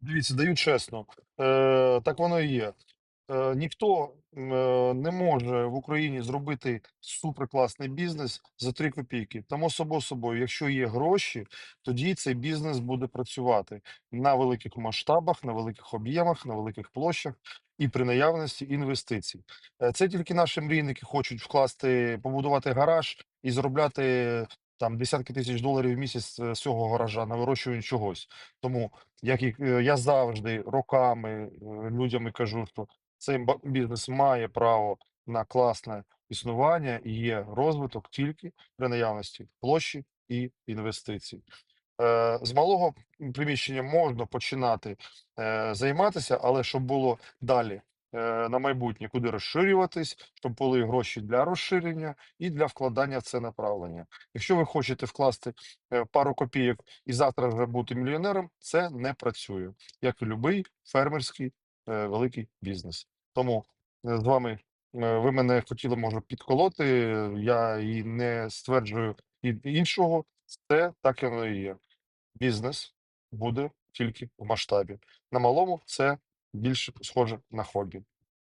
Дивіться, даю чесно, е, так воно і є. Е, ніхто е, не може в Україні зробити суперкласний бізнес за 3 копійки. Тому само собою, якщо є гроші, тоді цей бізнес буде працювати на великих масштабах, на великих об'ємах, на великих площах і при наявності інвестицій. Е, Це тільки наші мрійники хочуть вкласти, побудувати гараж і заробляти там десятки тисяч доларів в місяць е, з цього гаража на вирощуванні чогось. Тому як і е, я завжди роками е, людям кажу, що цей бізнес має право на класне існування і є розвиток тільки при наявності площі і інвестицій. З малого приміщення можна починати займатися, але щоб було далі на майбутнє, куди розширюватись, щоб були гроші для розширення і для вкладання в це направлення. Якщо ви хочете вкласти е, пару копійок і завтра вже бути мільйонером, це не працює, як і будь-який фермерський е, великий бізнес. Тому е, з вами е, ви мене хотіли, може, підколоти. Я і не стверджую іншого. Це так і воно і є. Бізнес буде тільки в масштабі. На малому це більше схоже на хобі.